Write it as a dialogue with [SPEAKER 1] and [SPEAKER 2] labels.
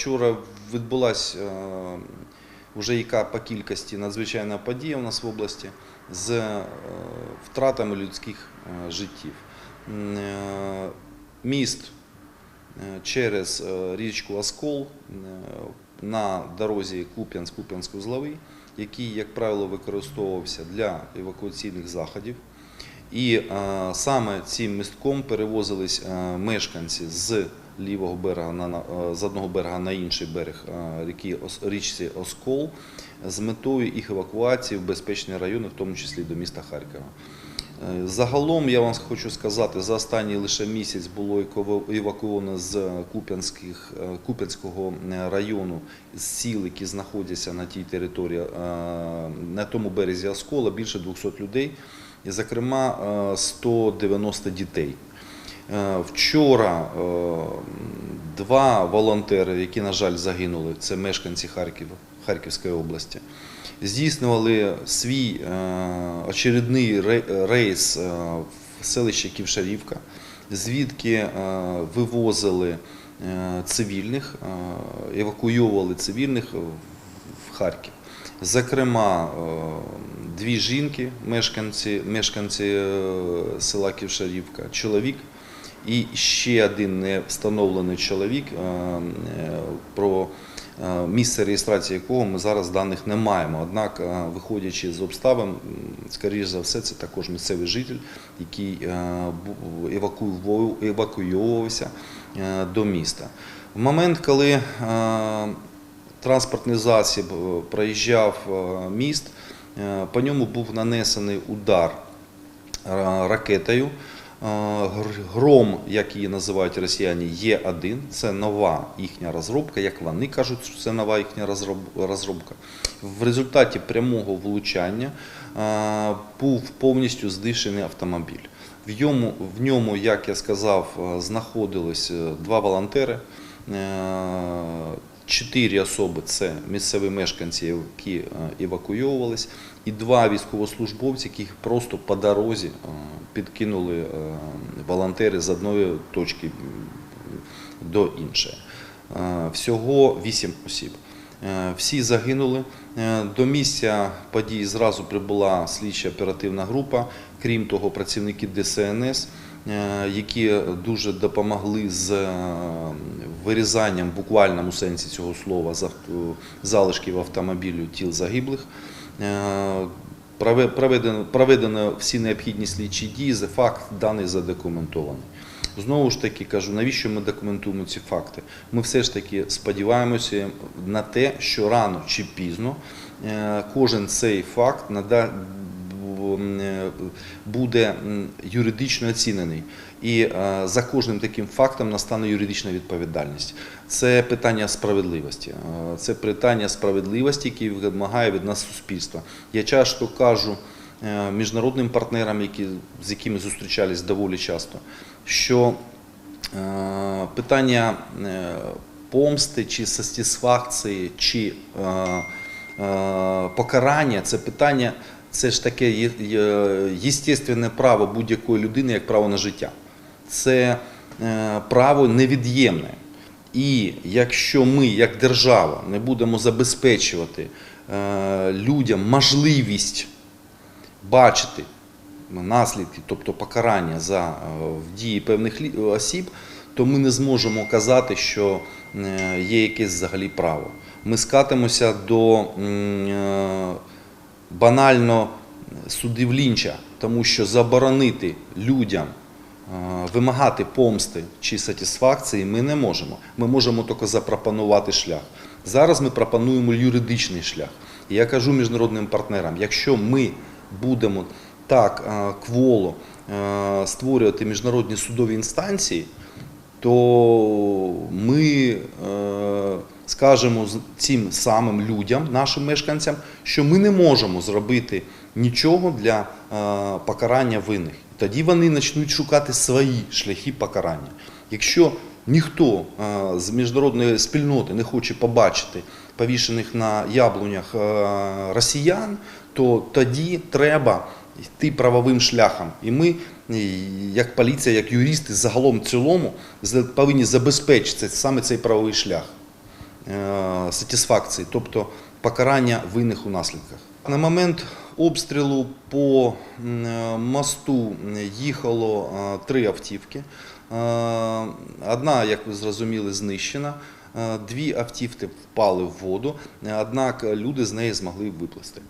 [SPEAKER 1] вчора відбулася е, вже яка по кількості надзвичайна подія у нас в області з е, втратами людських е, життів. Міст через річку Оскол на дорозі Куп'янськ-Куп'янськ-Узловий, який, як правило, використовувався для евакуаційних заходів. І саме цим містком перевозились мешканці з лівого берега на, е, з одного берега на інший берег е, ріки річці Оскол з метою їх евакуації в безпечні райони, в тому числі до міста Харкова. Е, Загалом я вам хочу сказати, за останній лише місяць було евакуовано з Куп'янського району з сіл, які знаходяться на тій території, на тому березі Оскола, більше 200 людей, і, зокрема, е, 190 дітей. Е, Вчора е, два волонтери, які, на жаль, загинули, це мешканці Харкова, Харківської області, здійснювали свій е, очередний рейс в селище Ківшарівка, звідки вивозили цивільних, евакуйовували цивільних в Харків. Зокрема, дві жінки, мешканці, мешканці села Ківшарівка, чоловік і ще один не встановлений чоловік, е, е, про е, місце реєстрації якого ми зараз даних не маємо. Однак, виходячи з обставин, скоріш за все, це також місцевий житель, який е, бу- евакуйовував- евакуйовувався е, до міста. В момент, коли транспортний засіб проїжджав міст, по ньому був нанесений удар ракетою. Е, гр- Гром, як її називають росіяни, є один. Це нова їхня розробка, як вони кажуть, що це нова їхня розроб- розробка. В результаті прямого влучання е, був повністю здишений автомобіль. В ньому, в ньому, як я сказав, е, знаходились е, два волонтери. Чотири особи це місцеві мешканці, які е, евакуйовувались, і два військовослужбовці, яких просто по дорозі е, підкинули е, волонтери з одної точки до іншої. Всього вісім осіб. Всі загинули. До місця подій зразу прибула слідча оперативна група. Крім того, працівники ДСНС, які дуже допомогли з е, вирізанням в буквальному сенсі цього слова залишків автомобілю тіл загиблих. Е, Проведено, всі необхідні слідчі дії, за факт даний задокументований. Знову ж таки кажу, навіщо ми документуємо ці факти? Ми все ж таки сподіваємося на те, що рано чи пізно е, кожен цей факт е, буде юридично оцінений. І е, за кожним таким фактом настане юридична відповідальність. Це питання справедливості. Е, Це питання справедливості, які вимагає від нас суспільства. Я часто кажу е, міжнародним партнерам, які, з якими зустрічались доволі часто, що е, питання е, помсти чи сатисфакції, чи е, е, покарання це питання, це ж таке єстественне право будь-якої людини як право на життя. Це е, право невід'ємне. І якщо ми, як держава, не будемо забезпечувати е, людям можливість бачити наслідки, тобто покарання за е, дії певних осіб, то ми не зможемо казати, що є якесь взагалі право. Ми скатимося до банально судів лінча, тому що заборонити людям е, вимагати помсти чи сатисфакції ми не можемо. Ми можемо тільки запропонувати шлях. Зараз ми пропонуємо юридичний шлях. Я кажу міжнародним партнерам, якщо ми будемо так е, кволо е, створювати міжнародні судові інстанції, то ми скажемо цим самим людям, нашим мешканцям, що ми не можемо зробити нічого для е, покарання винних. Тоді вони почнуть шукати свої шляхи покарання. Якщо ніхто е, з міжнародної спільноти не хоче побачити повішених на яблунях е, росіян, то тоді треба йти правовим шляхом. І ми, як поліція, як юристи, загалом в цілому повинні забезпечити саме цей правовий шлях. Е, сатисфакції, тобто покарання винних у наслідках. На момент обстрілу по е, мосту їхало е, три автівки. Одна, як ви зрозуміли, знищена. Дві автівки впали в воду, однак люди з неї змогли виплисти.